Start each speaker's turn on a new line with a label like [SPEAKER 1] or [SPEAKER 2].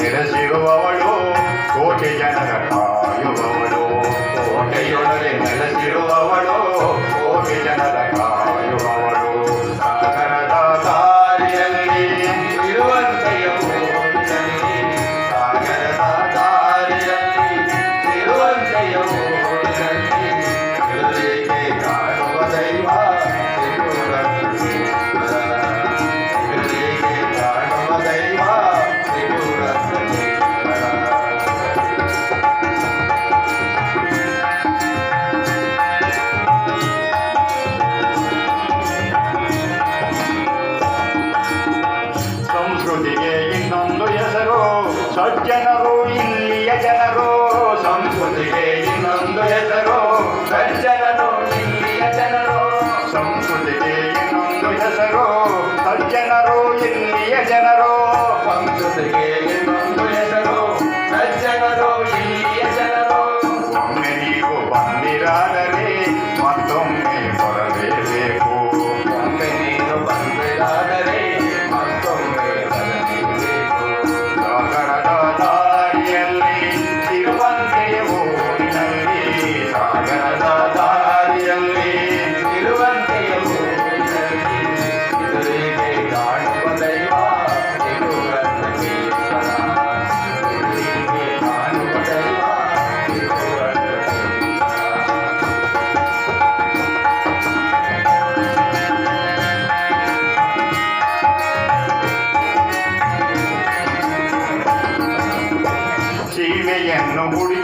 [SPEAKER 1] ನೆಲೆಸಿರುವವಳು ಕೋಟೆಯ ನಗರ ಕಾಯುವವಳು ಕೋಟೆಯೊಳಗೆ ನೆಲೆ ಸಜ್ಜನರು ಇಲ್ಲಿಯ ಜನರು ಸಂಸ್ಕೃತಿಗೆ ಇನ್ನೊಂದು ಹೆಸರು ಸಜ್ಜನರು ಇಲ್ಲಿಯ ಜನರು ಸಂಸ್ಕೃತಿಗೆ ಇನ್ನೊಂದು ಹೆಸರು ಸಜ್ಜನರು ಇಲ್ಲಿಯ ಜನರು ಸಂಸ್ಕೃತಿಗೆ ಇನ್ನೊಂದು নগরী